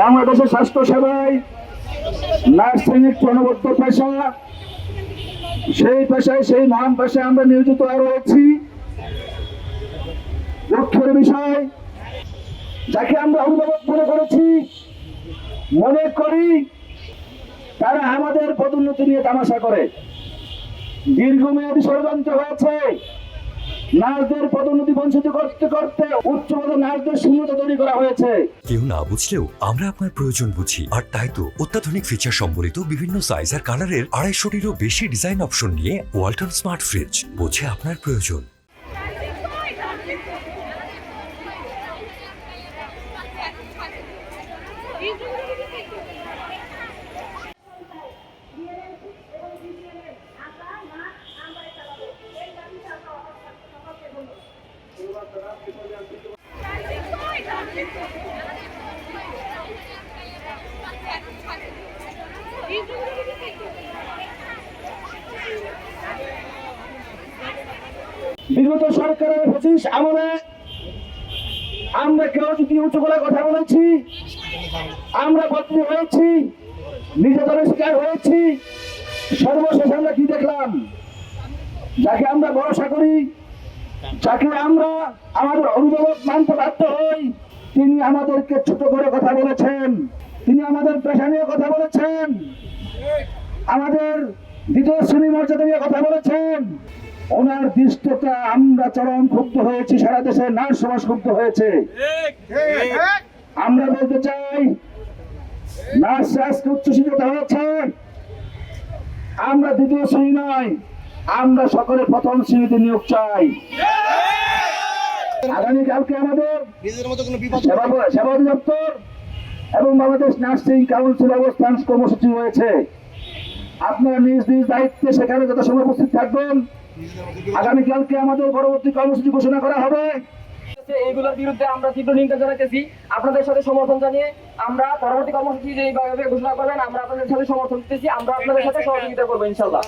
বাংলাদেশের স্বাস্থ্য সেবায় নার্সিং একটি অনবদ্য পেশা, সেই পেশায়, সেই মহান পেশায় আমরা নিয়োজিত রয়েছি দুঃখের বিষয়, যাকে আমরা অভিভাবক মনে করেছি, মনে করি, তারা আমাদের পদোন্নতি নিয়ে তামাশা করে। দীর্ঘমেয়াদী ষড়যন্ত্র হয়েছে। নার্সদের পদোন্নতি বঞ্চিত করতে করতে নার্সদের শূন্যতা তৈরি করা হয়েছে। কেউ না বুঝলেও আমরা আপনার প্রয়োজন বুঝি। আর তাই তো অত্যাধুনিক ফিচার সম্বলিত বিভিন্ন সাইজ আর কালারের আড়াইশোটিরও বেশি ডিজাইন অপশন নিয়ে ওয়ালটন স্মার্ট ফ্রিজ বোঝে আপনার প্রয়োজন। বিগত সরকারের পঁচিশ আমলে আমরা কেউ যদি উঁচু গলায় কথা বলেছি, আমরা বদলি হয়েছি, নির্যাতনের শিকার হয়েছি, সর্বশেষ আমরা কি দেখলাম? যাকে আমরা ভরসা করি, যাকে আমরা আমাদের অভিভাবক মানতে বাধ্য হই, তিনি আমাদেরকে ছোট করে কথা বলেছেন, তিনি আমাদের পেশা নিয়ে কথা বলেছেন, আমাদের দ্বিতীয় শ্রেণি মর্যাদা নিয়ে কথা বলেছেন। ওনার দৃষ্টতা আমরা চরম ক্ষুব্ধ হয়েছি সারা দেশে নার্স সমাজ ক্ষুব্ধ হয়েছে। আমরা বলতে চাই নার্স আজকে উচ্চশিক্ষিত হয়েছে। আমরা দ্বিতীয় শ্রেণি নয় আমরা সকলে প্রথম শ্রেণীতে নিয়োগ চাই। আগামীকালকে আমাদের? সেবা অধিদপ্তর এবং বাংলাদেশ নার্সিং কাউন্সিল অবস্থান কর্মসূচি রয়েছে। আপনারা নিজ নিজ দায়িত্বে সেখানে যত সময় উপস্থিত থাকবেন আগামীকালকে আমাদের পরবর্তী কর্মসূচি ঘোষণা করা হবে। এইগুলোর বিরুদ্ধে আমরা তীব্র নিন্দা জানাতেছি আপনাদের সাথে সমর্থন জানিয়ে আমরা পরবর্তী কর্মসূচি যেভাবে ঘোষণা করবেন, আমরা আপনাদের সাথে সমর্থন দিতেছি। আমরা আপনাদের সাথে সহযোগিতা করব, ইনশাল্লাহ।